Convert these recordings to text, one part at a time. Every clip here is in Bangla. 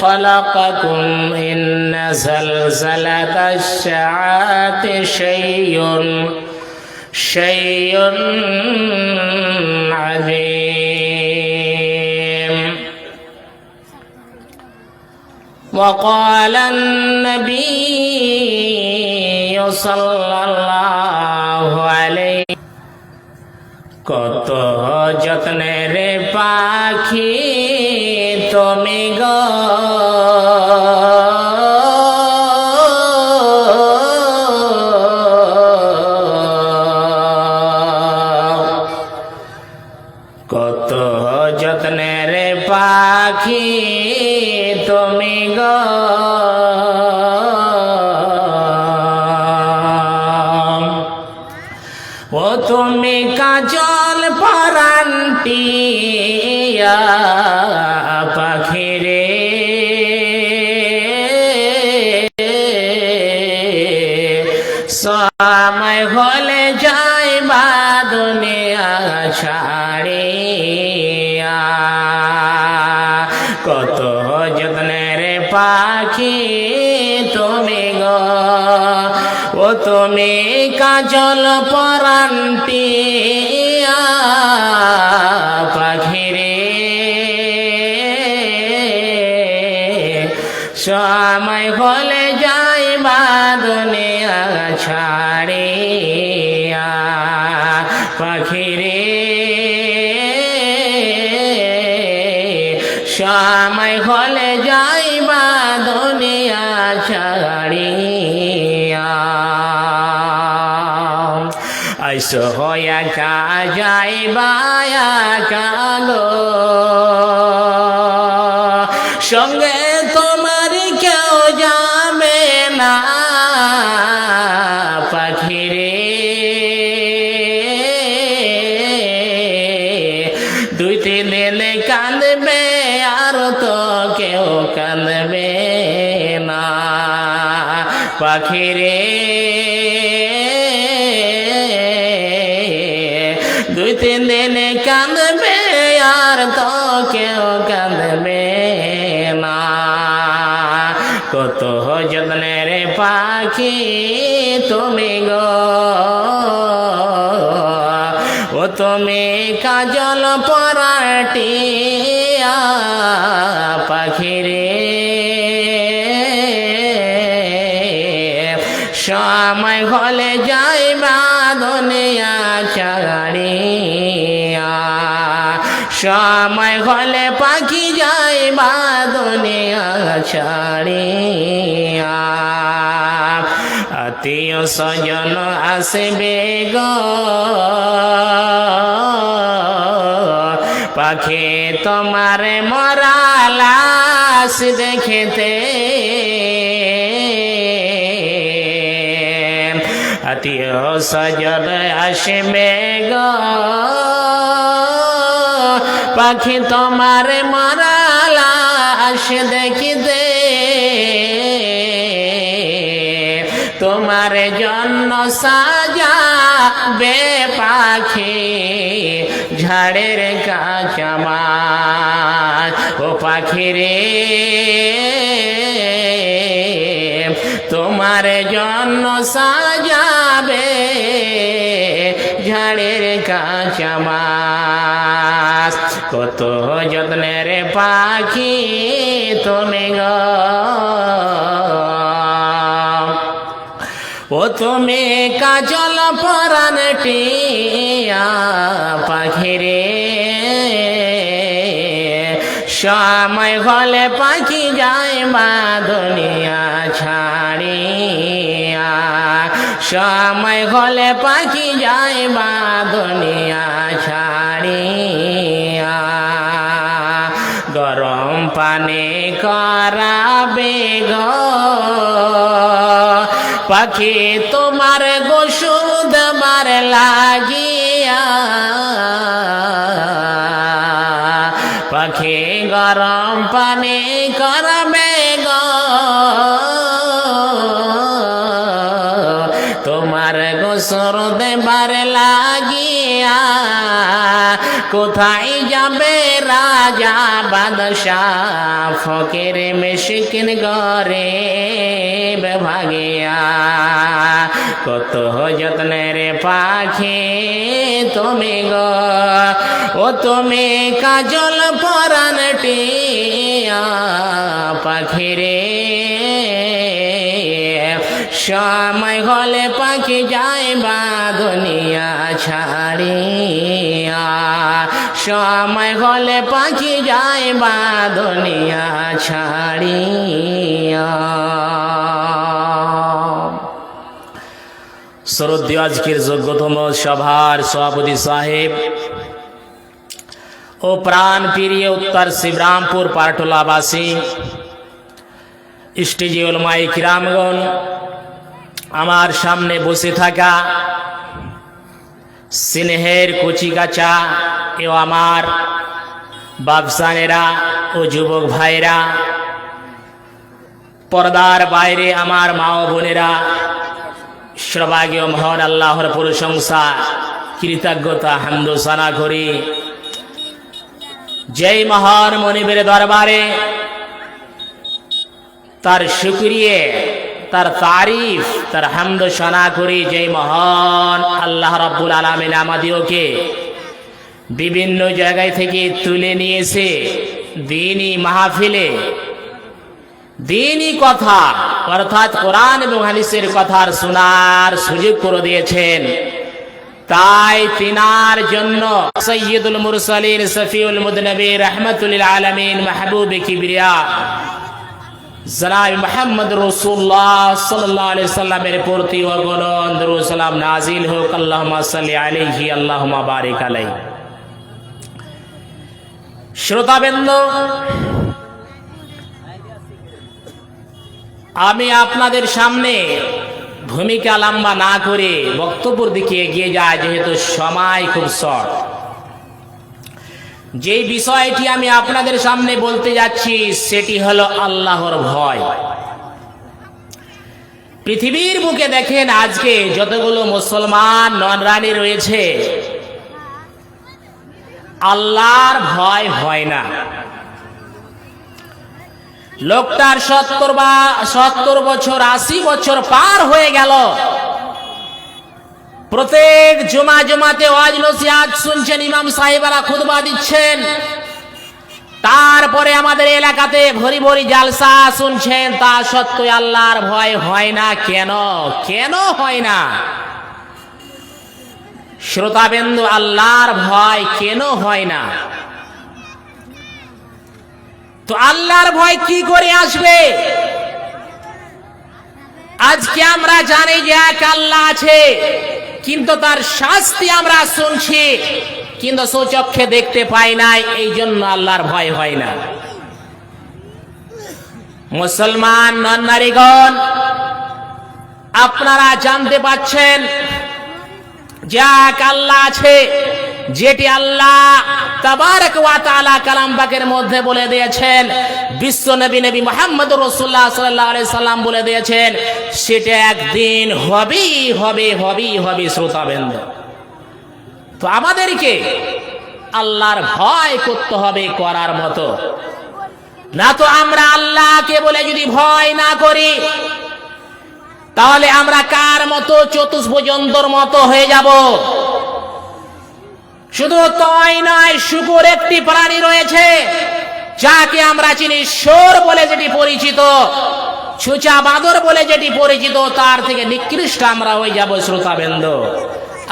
خلقكم إن زلزلة الساعة شيء شيء عظيم وقال النبي صلى الله عليه কত যত্নের পাখি তুমি গ। কত যত্নের পাখি তুমি কত যত্নের পাখি তুমি গো। ও তুমি কাজল পরান্তি পাখিরে। সময় হলে যাই দুনিয়া ছাড়িয়া পাখিরে সময় হলে যাই বা দুনিয়া ছাড়িয়া। আইস হয়া কা যাই বায়া কালো সঙ্গে তোমার কেউ যাবে না। পাখিরে দুই, তিন দিন কাঁদবে আর তো কেউ কাঁদবে না। কত যত্নের পাখি তুমি গো। ও তুমি কাজল পরাটিয়া পাখিরে। সময় হলে যাই দুনিয়া ছাড়িয়া সময় হলে পাখি যাই দুনিয়া ছাড়িয়া আত্মীয় স্বজন আসবে গো। পাখি তোমার মরালাস দেখেতে আত্মীয় স্বজন আসবে গো। পাখি তোমার মরালাস দেখিতে। তোমার জন্য সাজা বে পাখি ঝাড়ের কাঁচামার ও পাখি রে তোমার জন্য সাজাবে ঝাড়ের কাঁচামাস কত যত্নের পাখি তুমি গো। ও তুমি কাজল পরানটিয়া পাখিরে। সময় হলে পাখি যায় বা দুনিয়া। সময় হলে পাখি যায় বা দুনিয়া ছাড়িয়া। গরম পানি করাবে গো। পাখি তোমার গোসুদ মার লাগিয়া। পাখি গরম পানি করবে তোমার গোসর দেবার লাগিয়া, কোথায় যাবে রাজা বাদশাহ? ফকের মেশকিন গরে ভাগিয়া, কত যত্নের পাখি তুমি গো। ও তুমি কাজল পরানটিয়া পাখিরে সময় হলে পাখি যায় বা দুনিয়া ছাড়িয়া। সময় হলে পাখি যায় বা দুনিয়া ছাড়িয়া। শ্রদ্ধেয় আজকের যোগ্যতম সভার সভাপতি সাহেব ও প্রাণ প্রিয় উত্তর শিবরামপুর পারটোলাবাসী স্টেজে ওলমাই কিরামগণ আমার সামনে বসে থাকা স্নেহের কচিকাচা, এও আমার বাবসানেরা ও যুবক ভাইরা পর্দার বাইরে আমার মা ও বোনেরা সর্বাগীয় মহান আল্লাহর প্রশংসা, কৃতজ্ঞতা হামদোসানা করি। যেই মহান মনিবের দরবারে তার শুক্রিয়ে তার তারিফ, তার হামদ সানা করি যে মহান আল্লাহ রাব্বুল আলমিন আমাদিওকে বিভিন্ন জায়গায় থেকে তুলে নিয়েছে দিনই মাহফিলে। দিনই কথা, অর্থাৎ কোরআন এবং হাদিসের কথার শোনার সুযোগ করে দিয়েছেন। তাই তিনার জন্য সৈয়দুল মুরসালিন সফিউল মুদনবী রহমতুল আলমিন মাহবুব কিবরিয়া জনাব মোহাম্মদ রসুল্লাহ সাল্লাহ আলি সাল্লামের প্রতি অগণন সালাম নাজিল হোক আল্লাহ সাল্লি আলিহি আল্লাহ বারিক আলাই শ্রোতাবেন্দ, আমি আপনাদের সামনে ভূমিকা লম্বা না করে বক্তব্যের দিকে এগিয়ে যায় যেহেতু সময় খুব শর্ট যে বিষয়টি আমি আপনাদের সামনে বলতে যাচ্ছি, সেটি হলো আল্লাহর ভয়। পৃথিবীর বুকে দেখেন আজকে যতগুলো মুসলমান ননরানি রয়েছে, আল্লাহর ভয় হয় না। লোকটার সত্তর বা সত্তর বছর, আশি বছর পার হয়ে গেল। প্রত্যেক জমা জমাতে ওয়াজ নসিহাত শুনছেন ইমাম সাহেবেরা খুতবা দিচ্ছেন। তারপরে আমাদের এলাকাতে ভরি ভরি জালসা শুনছেন, তা সত্ত্বেও আল্লাহর ভয় হয় না। কেন? কেন হয় না? শ্রোতাবেন্দু, আল্লাহর ভয় কেন হয় না? তো আল্লাহর ভয় কি করে আসবে? আজকে আমরা জানি যে এক আল্লাহ আছে। কিন্তু তার শাস্তি আমরা শুনছি, কিন্তু সুচক্ষে দেখতে পাই নাই, এই জন্য আল্লাহর ভয় হয় না। মুসলমান নন নারীগণ আপনারা জানতে পাচ্ছেন যে এক আল্লাহ আছে, যেটি আল্লাহ তাবারক কালাম বিশ্ব নবী মুহাম্মদ আলাইহি সাল্লাম বলে দিয়েছেন, সেটা একদিন হবে হবে তো আমাদেরকে আল্লাহর ভয় করতে হবে করার মতো। না তো আমরা আল্লাহকে বলে যদি ভয় না করি, তাহলে আমরা কার মতো চতুষ্পর্যন্তর মতো হয়ে যাব? শুধু তাই নয়, শুকুর একটি প্রাণী রয়েছে, যাকে আমরা চিনি সোর বলে যেটি পরিচিত, ছুচা বাঁদর বলে যেটি পরিচিত, তার থেকে নিকৃষ্ট আমরা হয়ে যাব শ্রোতাবেন্দ।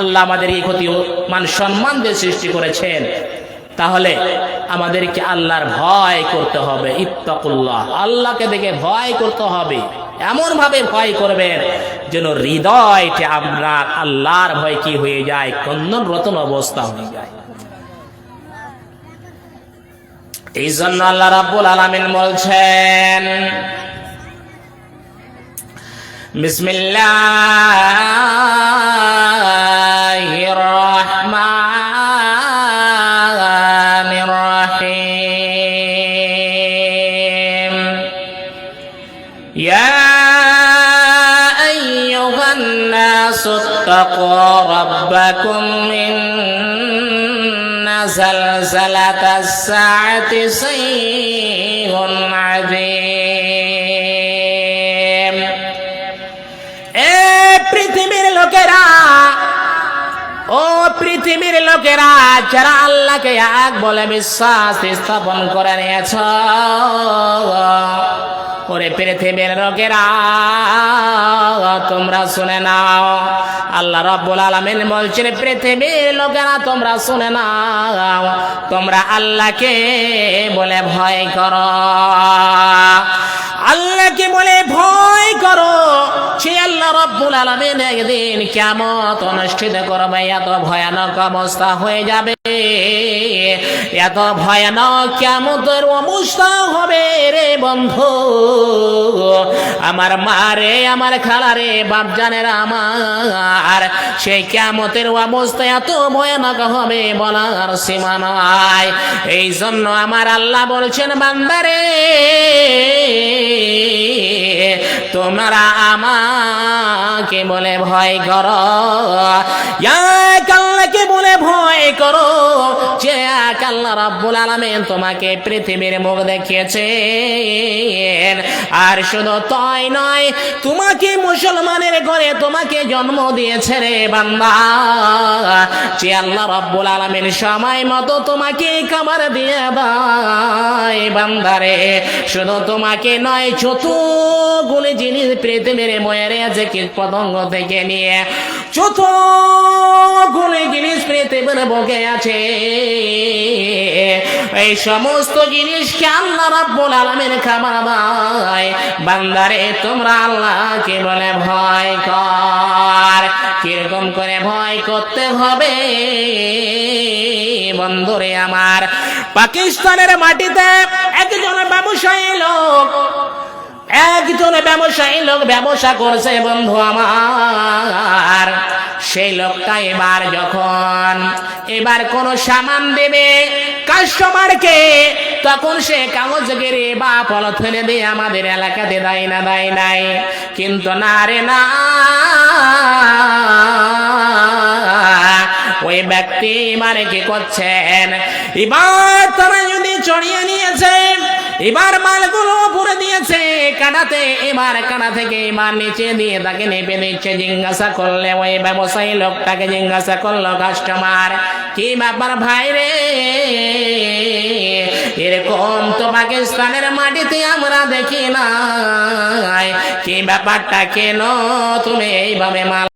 আল্লাহ আমাদের এই ক্ষতি মান সম্মান সৃষ্টি করেছেন। তাহলে আমাদেরকে আল্লাহর ভয় করতে হবে, ইত্তাকুল্লাহ। আল্লাহকে দেখে ভয় করতে হবে। এমন ভাবে ভয় করবেন যেন হৃদয়টা আপনার আল্লাহর ভয় কি হয়ে যায় কন্দন রতন অবস্থা হয়ে যায়। এই জন্য আল্লাহ রাব্বুল আলামিন বলছেন, বিসমিল্লাহির রহমানির اتقوا ربكم إن زلزلة الساعة شيء عظيم এ পৃথিবীর লোকেরা ও পৃথিবীর লোকেরা যারা আল্লাহকে এক বলে বিশ্বাস স্থাপন করে নিয়েছ ওরে পৃথিবীর লোকেরা, তোমরা শুনে নাও। আল্লাহ রব্বুল আলমিন বলছেন, পৃথিবীর লোকেরা, তোমরা শুনে নাও। তোমরা আল্লাহকে বলে ভয় করো। আল্লাহকে বলে ভয় করো। সে আল্লাহ রব্বুল আলমিন একদিন কেমত অনুষ্ঠিত করবে। এত ভয়ানক অবস্থা হয়ে যাবে। এত ভয়ানক কেমতের অবস্থা হবে রে বন্ধু? আমার মা রে, আমার খালা রে, বাপ বাপজানের আমার। সেই কেমতের অবস্থা এত ভয়ানক হবে বলার সীমা নয় এই জন্য আমার আল্লাহ বলছেন বান্দারে তোমরা আমাকে বলে ভয় করো। এক বলে ভয় করো যে এক রাব্বুল আলামিন তোমাকে পৃথিবীর মুখ দেখিয়েছেন। আর শুধু তাই নয়, তোমাকে মুসলমানের ঘরে তোমাকে জন্ম দিয়েছে রে বান্দা। যে আল্লাহ রাব্বুল আলামিন সময় মতো তোমাকে খাবার দিয়ে দেয় বান্দারে শুধু তোমাকে নয়, যতগুলি জিনিস পৃথিবীর বয়ে রয়েছে কীট পতঙ্গ থেকে নিয়ে, যতগুলি জিনিস পৃথিবীর বুকে আছে এই সমস্ত জিনিসকে আল্লাহ রাব্বুল আলামিন খাবার দেয় বান্দারে, তোমরা আল্লাহকে বলে ভয় কর। কীরকম করে ভয় করতে হবে? বন্ধুরে আমার, পাকিস্তানের মাটিতে একজন ব্যবসায়ী লোক একজন ব্যবসায়ী লোক ব্যবসা করছে বন্ধু আমার। সেই লোকটা এবার যখন, এবার কোন সামান দেবে কাস্টমারকে তখন সে কাগজ গেড়ে বা পলথনে দিয়ে আমাদের এলাকাতে দেয় না, দেয় নাই। কিন্তু না রে না, ওই ব্যক্তি মানে কি করছেন? এবার তারা যদি চড়িয়ে নিয়েছে এবার মালগুলো পুরে দিয়েছে, কানাতে, এবার কানা থেকে এবার নিচে দিয়ে তাকে নেপে দিচ্ছে, জিজ্ঞাসা করলে ওই ব্যবসায়ী লোকটাকে জিজ্ঞাসা করল, কাস্টমার, কি ব্যাপার ভাই রে? এরকম তো পাকিস্তানের মাটিতে আমরা দেখি না কি ব্যাপারটা কেন তুমি এইভাবে মাল